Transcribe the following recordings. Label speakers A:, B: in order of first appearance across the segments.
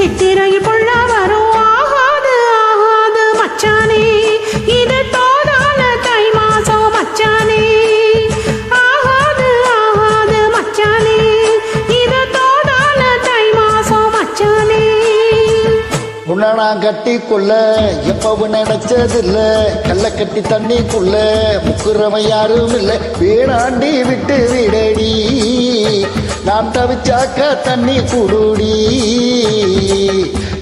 A: சித்திரையில் புள்ளா வரும். ஆகாது ஆகாது மச்சானே. இது தோதான தை மாசம் மச்சானே. ஆகாது ஆகாது மச்சானே. இது தோதான தை மாசம் மச்சானே.
B: உன்னை நான் கட்டிக்குள்ள எப்பவும் நினைச்சதில்ல. கல்ல கட்டி தண்ணிக்குள்ள முக்குறவன் யாரும் இல்லை வீணாண்டி விட்டு விடடி. நான் தவிச்சாக்க தண்ணி குடுடி.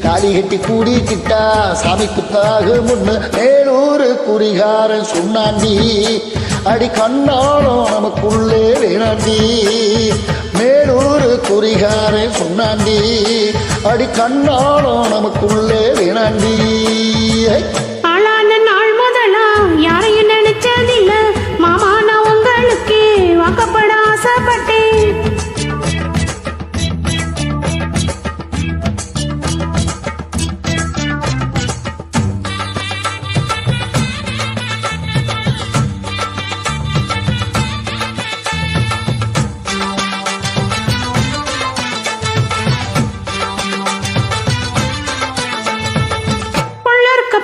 B: தாலி கட்டி கூடிக்கிட்டா சாமி குத்தாக முன்னு மேலூர் குறிகாரன் சொன்னாண்டி அடி கண்ணாலும் நமக்குள்ளே வேணாண்டி மேலூர் குறிகாரன் சொன்னாண்டி அடி கண்ணாலும் நமக்குள்ளே வேணாண்டி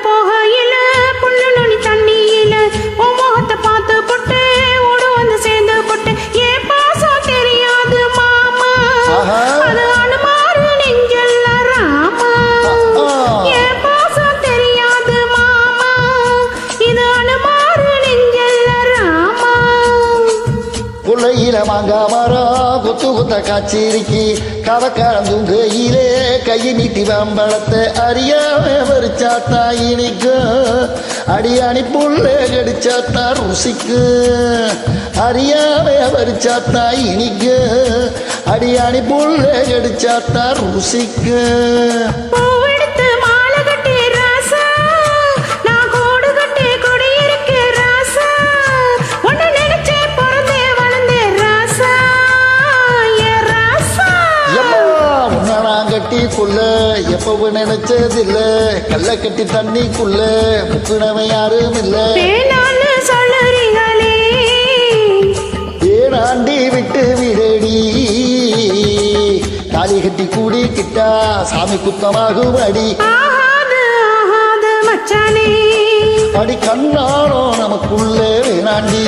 A: புள்ளருக்க
B: மாங்கா மரம் கொத்து கொத்த காய்ச்சிருக்கி கவக்காரந்துங்கையிலே கையை நீட்டி வம்பளத்தை அறியாம வரிச்சாத்தா இனிக்கும். அடியாணி புள்ளே கடிச்சாத்தா ருசிக்கு. அறியாம வரிச்சாத்தா இனிக்கு அடியாணி புள்ளே கடிச்சாத்தா ருசிக்கு. எப்பவும் நினைச்சதில்ல. கல்ல கட்டி தண்ணிக்குள்ள முக்குனவன் யாரும் இல்லை. ஏனாண்டி விட்டு விடடி. தாலி கட்டி கூடிக்கிட்டா சாமி குத்தமாகும் அடி அடி கண்ணானோ நமக்குள்ளே வேணாண்டி.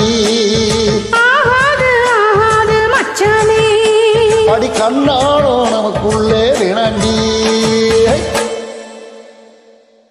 B: அடி கண்ணானோ நமக்குள்ளே வேணாண்டி.